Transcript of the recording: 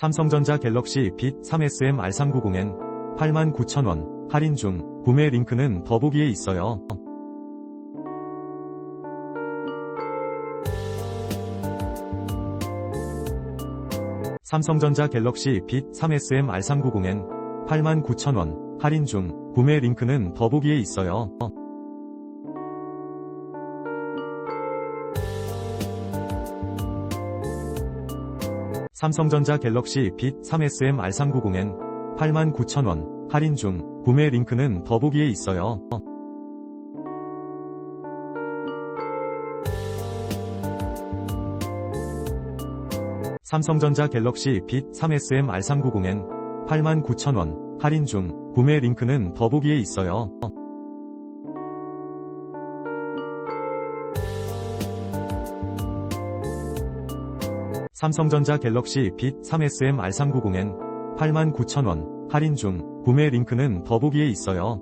삼성전자 갤럭시 빛 3SM R390엔 89,000원 할인 중 구매 링크는 더보기에 있어요. 삼성전자 갤럭시 빛 3SM R390엔 89,000원 할인 중 구매 링크는 더보기에 있어요. 삼성전자 갤럭시 빛 3SM R390엔 89,000원 할인 중 구매 링크는 더보기에 있어요. 삼성전자 갤럭시 빛 3SM R390엔 89,000원 할인 중 구매 링크는 더보기에 있어요. 삼성전자 갤럭시 빛 3SM R390엔 89,000원 할인 중 구매 링크는 더보기에 있어요.